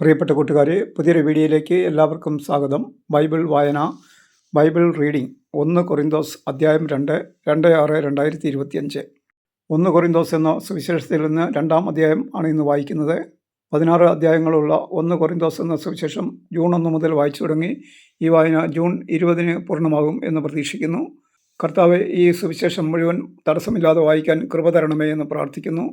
പ്രിയപ്പെട്ട കൂട്ടുകാരെ പുതിയൊരു വീഡിയോയിലേക്ക് എല്ലാവർക്കും സ്വാഗതം. ബൈബിൾ വായന ബൈബിൾ റീഡിംഗ് ഒന്ന് കൊറിന്തോസ് അധ്യായം രണ്ട് രണ്ട് ആറ് രണ്ടായിരത്തി ഇരുപത്തിയഞ്ച് ഒന്ന് കൊറിന്തോസ് എന്ന സുവിശേഷത്തിൽ നിന്ന് രണ്ടാം അധ്യായം ആണ് ഇന്ന് വായിക്കുന്നത്. പതിനാറ് അധ്യായങ്ങളുള്ള ഒന്ന് കൊറിന്തോസ് എന്ന സുവിശേഷം ജൂൺ ഒന്ന് മുതൽ വായിച്ചു തുടങ്ങി. ഈ വായന ജൂൺ ഇരുപതിന് പൂർണമാകും എന്ന് പ്രതീക്ഷിക്കുന്നു. കർത്താവ് ഈ സുവിശേഷം മുഴുവൻ തടസ്സമില്ലാതെ വായിക്കാൻ കൃപ തരണമേ എന്ന് പ്രാർത്ഥിക്കുന്നു.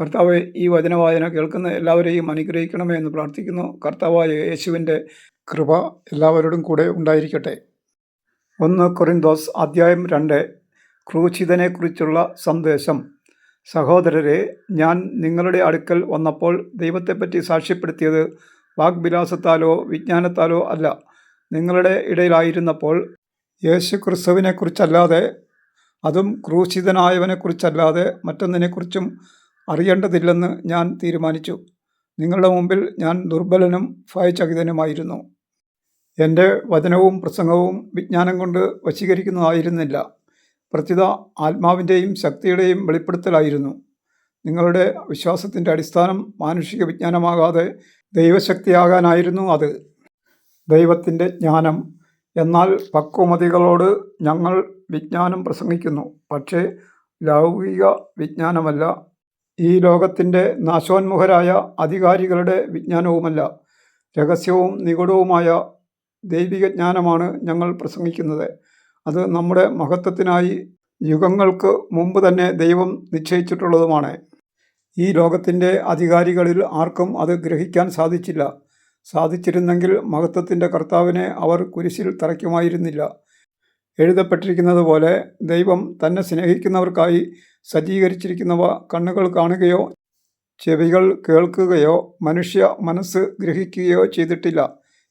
കർത്താവ് ഈ വചനവായന കേൾക്കുന്ന എല്ലാവരെയും അനുഗ്രഹിക്കണമേ എന്ന് പ്രാർത്ഥിക്കുന്നു. കർത്താവായ യേശുവിന്റെ കൃപ എല്ലാവരോടും കൂടെ ഉണ്ടായിരിക്കട്ടെ. ഒന്ന് കൊറിന്തോസ് അധ്യായം രണ്ട്. ക്രൂശിതനെക്കുറിച്ചുള്ള സന്ദേശം. സഹോദരരെ ഞാൻ നിങ്ങളുടെ അടുക്കൽ വന്നപ്പോൾ ദൈവത്തെപ്പറ്റി സാക്ഷ്യപ്പെടുത്തിയത് വാഗ്വിലാസത്താലോ വിജ്ഞാനത്താലോ അല്ല. നിങ്ങളുടെ ഇടയിലായിരുന്നപ്പോൾ യേശു ക്രിസ്തുവിനെക്കുറിച്ചല്ലാതെ അതും ക്രൂശിതനായവനെക്കുറിച്ചല്ലാതെ മറ്റൊന്നിനെക്കുറിച്ചും അറിയേണ്ടതില്ലെന്ന് ഞാൻ തീരുമാനിച്ചു. നിങ്ങളുടെ മുമ്പിൽ ഞാൻ ദുർബലനും ഭയചകിതനുമായിരുന്നു. എന്റെ വചനവും പ്രസംഗവും വിജ്ഞാനം കൊണ്ട് വശീകരിക്കുന്നതായിരുന്നില്ല. പ്രത്യുത ആത്മാവിന്റെയും ശക്തിയുടെയും വെളിപ്പെടുത്തലായിരുന്നു. നിങ്ങളുടെ വിശ്വാസത്തിന്റെ അടിസ്ഥാനം മാനുഷിക വിജ്ഞാനമാകാതെ ദൈവശക്തിയാകാനായിരുന്നു അത്. ദൈവത്തിന്റെ ജ്ഞാനം എന്നാൽ പക്വമതികളോട് ഞങ്ങൾ വിജ്ഞാനം പ്രസംഗിക്കുന്നു. പക്ഷേ ലൗകിക വിജ്ഞാനമല്ല. ഈ ലോകത്തിന്റെ നാശോന്മുഖരായ അധികാരികളുടെ വിജ്ഞാനവുമല്ല രഹസ്യവും നിഗൂഢവുമായ ദൈവിക ജ്ഞാനമാണ് ഞങ്ങൾ പ്രസംഗിക്കുന്നത്. അത് നമ്മുടെ മഹത്വത്തിനായി യുഗങ്ങൾക്ക് മുമ്പ് തന്നെ ദൈവം നിശ്ചയിച്ചിട്ടുള്ളതുമാണ്. ഈ ലോകത്തിന്റെ അധികാരികളിൽ ആർക്കും അത് ഗ്രഹിക്കാൻ സാധിച്ചില്ല. സാധിച്ചിരുന്നെങ്കിൽ മഹത്വത്തിന്റെ കർത്താവിനെ അവർ കുരിശിൽ തറയ്ക്കുമായിരുന്നില്ല. എഴുതപ്പെട്ടിരിക്കുന്നത് പോലെ ദൈവം തന്നെ സ്നേഹിക്കുന്നവർക്കായി സജ്ജീകരിച്ചിരിക്കുന്നവ കണ്ണുകൾ കാണുകയോ ചെവികൾ കേൾക്കുകയോ മനുഷ്യ മനസ്സ് ഗ്രഹിക്കുകയോ ചെയ്തിട്ടില്ല.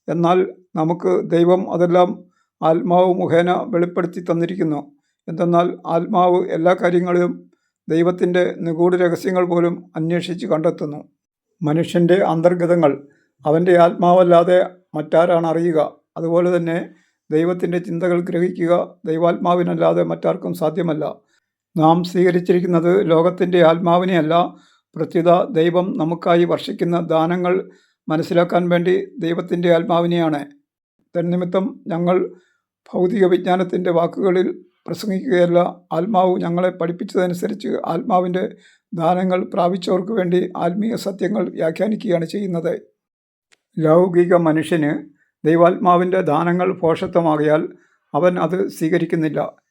എന്നാൽ നമുക്ക് ദൈവം അതെല്ലാം ആത്മാവ് മുഖേന വെളിപ്പെടുത്തി തന്നിരിക്കുന്നു. എന്തെന്നാൽ ആത്മാവ് എല്ലാ കാര്യങ്ങളിലും ദൈവത്തിന്റെ നിഗൂഢ രഹസ്യങ്ങൾ പോലും അന്വേഷിച്ച് കണ്ടെത്തുന്നു. മനുഷ്യന്റെ അന്തർഗതങ്ങൾ അവന്റെ ആത്മാവല്ലാതെ മറ്റാരാണ് അറിയുക. അതുപോലെ തന്നെ ദൈവത്തിന്റെ ചിന്തകൾ ഗ്രഹിക്കുക ദൈവാത്മാവിനല്ലാതെ മറ്റാർക്കും സാധ്യമല്ല. നാം സ്വീകരിച്ചിരിക്കുന്നത് ലോകത്തിന്റെ ആത്മാവിനെയല്ല. പ്രത്യുത ദൈവം നമുക്കായി വർഷിക്കുന്ന ദാനങ്ങൾ മനസ്സിലാക്കാൻ വേണ്ടി ദൈവത്തിന്റെ ആത്മാവിനെയാണ്. തന്നിമിത്തം ഞങ്ങൾ ഭൗതിക വിജ്ഞാനത്തിന്റെ വാക്കുകളിൽ പ്രസംഗിക്കുകയല്ല. ആത്മാവ് ഞങ്ങളെ പഠിപ്പിച്ചതനുസരിച്ച് ആത്മാവിന്റെ ദാനങ്ങൾ പ്രാപിച്ചവർക്ക് വേണ്ടി ആത്മീയ സത്യങ്ങൾ വ്യാഖ്യാനിക്കുകയാണ് ചെയ്യുന്നത്. ലൗകിക മനുഷ്യന് ദൈവാത്മാവിന്റെ ദാനങ്ങൾ പോഷത്വമാകിയാൽ അവൻ അത് സ്വീകരിക്കുന്നില്ല.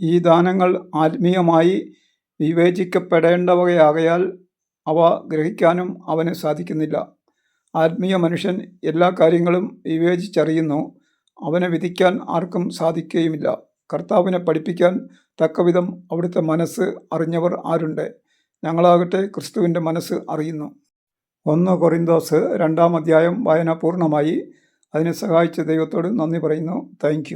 ഈ ദാനങ്ങൾ ആത്മീയമായി വിവേചിക്കപ്പെടേണ്ടവയാകയാൽ അവ ഗ്രഹിക്കാനും അവന് സാധിക്കുന്നില്ല. ആത്മീയ മനുഷ്യൻ എല്ലാ കാര്യങ്ങളും വിവേചിച്ചറിയുന്നു. അവനെ വിധിക്കാൻ ആർക്കും സാധിക്കുകയുമില്ല. കർത്താവിനെ പഠിപ്പിക്കാൻ തക്കവിധം അവിടുത്തെ മനസ്സ് അറിഞ്ഞവർ ആരുണ്ട്? ഞങ്ങളാകട്ടെ ക്രിസ്തുവിന്റെ മനസ്സ് അറിയുന്നു. ഒന്ന് കൊറിന്തോസ് രണ്ടാം അധ്യായം വായന പൂർണമായി. അതിനെ സഹായിച്ച ദൈവത്തോട് നന്ദി പറയുന്നു. താങ്ക്